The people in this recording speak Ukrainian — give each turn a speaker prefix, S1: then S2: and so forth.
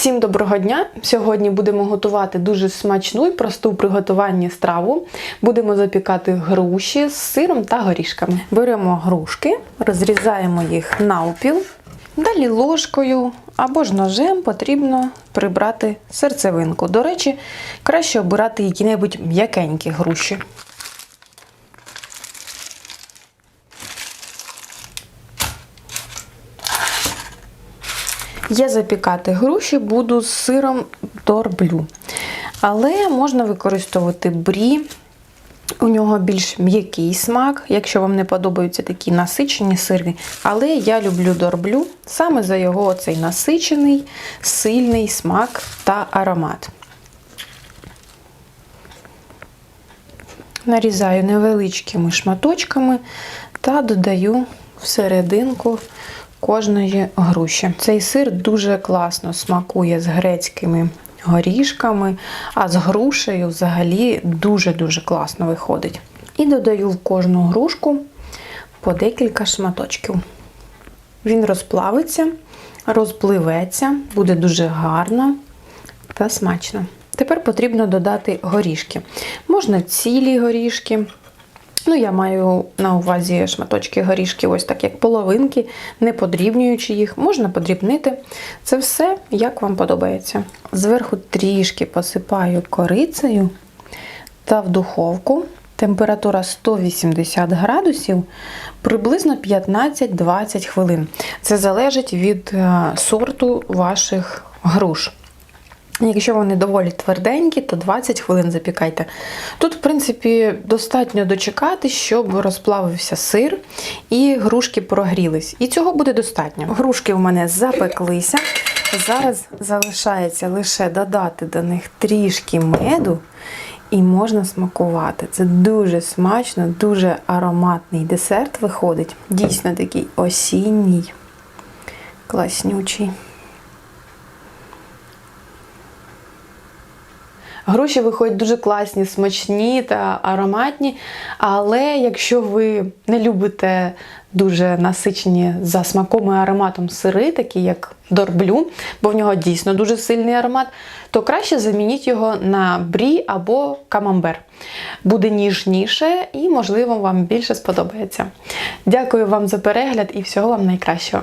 S1: Всім доброго дня! Сьогодні будемо готувати дуже смачну і просту в приготуванні страву. Будемо запікати груші з сиром та горішками. Беремо грушки, розрізаємо їх навпіл. Далі ложкою або ж ножем потрібно прибрати серцевинку. До речі, краще обирати які-небудь м'якенькі груші. Я запікати груші буду з сиром торблю. Але можна використовувати брі. У нього більш м'який смак, якщо вам не подобаються такі насичені сири. Але я люблю дорблю саме за його оцей насичений, сильний смак та аромат. Нарізаю невеличкими шматочками та додаю всерединку кожної груші. Цей сир дуже класно смакує з грецькими горішками, а з грушею взагалі дуже-дуже класно виходить. І додаю в кожну грушку по декілька шматочків. Він розплавиться, розпливеться, буде дуже гарно та смачно. Тепер потрібно додати горішки. Можна цілі горішки. Ну, я маю на увазі шматочки горішків, ось так, як половинки, не подрібнюючи їх, можна подрібнити. Це все, як вам подобається. Зверху трішки посипаю корицею та в духовку. Температура 180 градусів, приблизно 15-20 хвилин. Це залежить від е, сорту ваших груш. Якщо вони доволі тверденькі, то 20 хвилин запікайте. Тут, в принципі, достатньо дочекати, щоб розплавився сир і грушки прогрілись. І цього буде достатньо. Грушки в мене запеклися. Зараз залишається лише додати до них трішки меду. І можна смакувати. Це дуже смачно, дуже ароматний десерт виходить. Дійсно такий осінній, класнючий. Груші виходять дуже класні, смачні та ароматні. Але якщо ви не любите дуже насичені за смаком і ароматом сири, такі як дорблю, бо в нього дійсно дуже сильний аромат, то краще замініть його на брі або камамбер. Буде ніжніше і, можливо, вам більше сподобається. Дякую вам за перегляд і всього вам найкращого.